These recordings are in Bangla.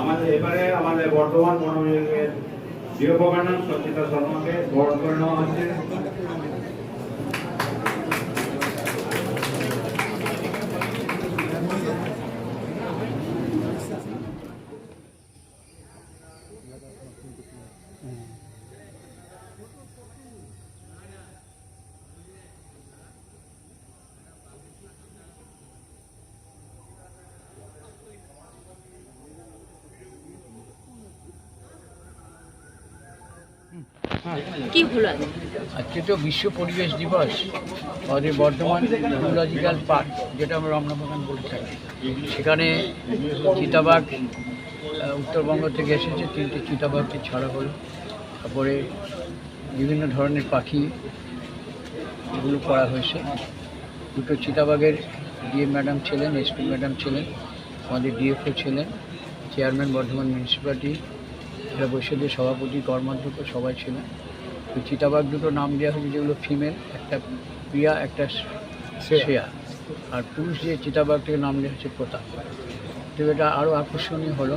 আমাদের এবারে আমাদের বর্তমান মনোবিভাগের জিও গভর্নর সচিতা শর্মাকে বরণ করে নেওয়া হচ্ছে। কি হলো আজকে তো বিশ্ব পরিবেশ দিবস। আমাদের বর্ধমান জুলজিক্যাল পার্ক যেটা আমরা রমনাবাগান বলে থাকি সেখানে চিতাবাঘ উত্তরবঙ্গ থেকে এসেছে। তিনটে চিতাবাঘকে ছাড়া হলো। তারপরে বিভিন্ন ধরনের পাখি এগুলো করা হয়েছে। দুটো চিতাবাঘের ডিএম ম্যাডাম ছিলেন এসপি ম্যাডাম ছিলেন, আমাদের ডিএফও ছিলেন, চেয়ারম্যান বর্ধমান মিউনিসিপ্যালিটি জেলা পরিষদের সভাপতি কর্মাধ্যক্ষ সবাই ছিলেন। তো চিতাবাঘ দুটো নাম দেওয়া হয়েছে যেগুলো ফিমেল একটা প্রিয়া একটা শ্রেয়া। আর পুরুষ যে চিতাবাঘটাকে নাম দেওয়া হচ্ছে প্রতাপ। তো এটা আরও আকর্ষণীয় হলো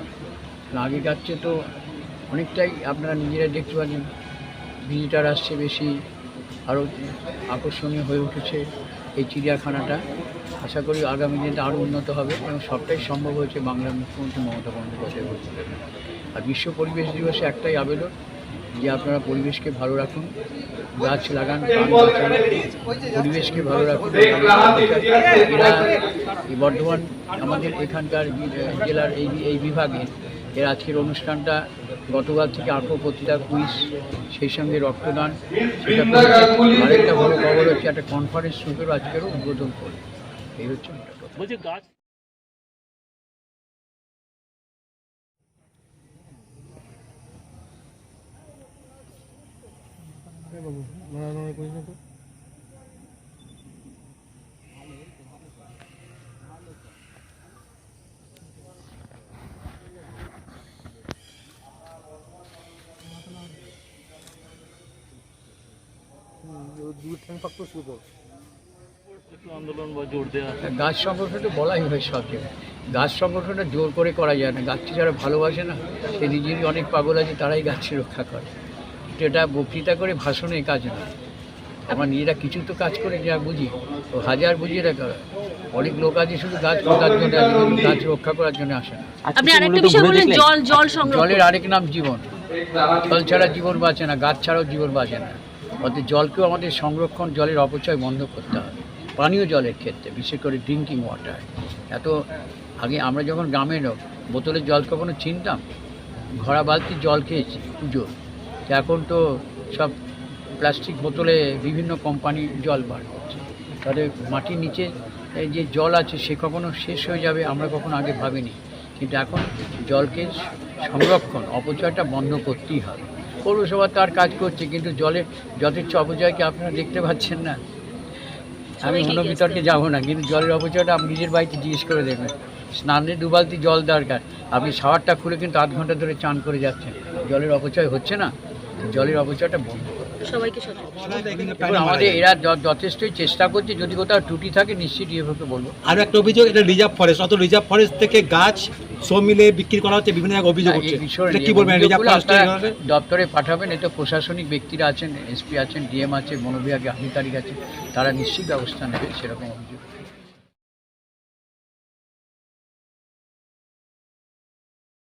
আগেকার চেয়ে তো অনেকটাই আপনারা নিজেরা দেখতে পাচ্ছেন ভিজিটার আসছে বেশি আরও আকর্ষণীয় হয়ে উঠেছে এই চিড়িয়াখানাটা। আশা করি আগামী দিনে আরও উন্নত হবে এবং সবটাই সম্ভব হয়েছে বাংলার মুখ্যমন্ত্রী মমতা বন্দ্যোপাধ্যায় আর বিশ্ব পরিবেশ দিবসে একটাই আবেদন যে আপনারা পরিবেশকে ভালো রাখুন, গাছ লাগান পরিবেশকে ভালো রাখুন বর্ধমান আমাদের এখানকার জেলার এই এই বিভাগে এর আজকের অনুষ্ঠানটা গতকাল থেকে আঠো প্রতিটা কুইজ সেই সঙ্গে রক্তদান। আরেকটা বড় খবর হচ্ছে, একটা কনফারেন্স রুমেরও আজকেরও উদ্বোধন করে এই হচ্ছে গাছ বাবু নড়ানড়ি করিস না তো গাছ সংগঠন তো বলাই হয় সব জায়গায় গাছ সংগঠনটা জোর করে করা যায় না। গাছকে যারা ভালোবাসে না সে নিজেরই অনেক পাগল আছে তারাই গাছটি রক্ষা করে। কিন্তু এটা বক্তৃতা করে ভাষণে কাজ না আমার নিজেরা কিছু তো কাজ করে যা বুঝি তো হাজার বুঝিয়ে রাখা অনেক লোক আছে শুধু গাছ কাটার জন্য গাছ রক্ষা করার জন্য আসে না। আপনি আরেকটা বিষয় বললেন জল জল জলের আরেক নাম জীবন। জল ছাড়া জীবন বাঁচে না গাছ ছাড়াও জীবন বাঁচে না। অর্থাৎ জলকেও আমাদের সংরক্ষণ জলের অপচয় বন্ধ করতে হবে। পানীয় জলের ক্ষেত্রে বিশেষ করে ড্রিঙ্কিং ওয়াটার এত আগে আমরা যখন গ্রামের লোক, বোতলের জল কখনো চিনতাম ঘোড়া বালতি জল খেয়েছি পুজোর। এখন তো সব প্লাস্টিক বোতলে বিভিন্ন কোম্পানি জল বার করছে। তাহলে মাটির নিচে যে জল আছে সে কখনো শেষ হয়ে যাবে আমরা কখনো আগে ভাবিনি। কিন্তু এখন জলকে সংরক্ষণ অপচয়টা বন্ধ করতেই হবে। পৌরসভা তার কাজ করছে কিন্তু জলের যথেচ্ছ অপচয়কে আপনারা দেখতে পাচ্ছেন না। আমি অন্য বিতর্কে যাব না কিন্তু জলের অপচয়টা আপনি নিজের বাড়িতে জিজ্ঞেস করে দেখবেন। স্নানে দু বালতি জল দরকার। আপনি শাওয়ারটা খুলে কিন্তু আধ ঘণ্টা ধরে চান করে যাচ্ছেন। জলের অপচয় হচ্ছে না? জলের অপচয়টা বন্ধ সবাইকে আমাদের এরা যথেষ্টই চেষ্টা করছে যদি কোথাও ত্রুটি থাকে নিশ্চিত ইয়েভাবে বলব। আর একটা অভিযোগ এটা রিজার্ভ ফরেস্ট। অত রিজার্ভ ফরেস্ট থেকে গাছ সব মিলে বিক্রি করা হচ্ছে বিভিন্ন জায়গায় অভিযোগ হচ্ছে। কি বলবেন? রিজার্ভ আপনারা দপ্তরে পাঠাবেন এতে প্রশাসনিক ব্যক্তিরা আছেন এসপি আছেন ডিএম আছে বনবিভাগে আধিকারিক আছে তারা নিশ্চিত ব্যবস্থা নেবে সেরকম অভিযোগ।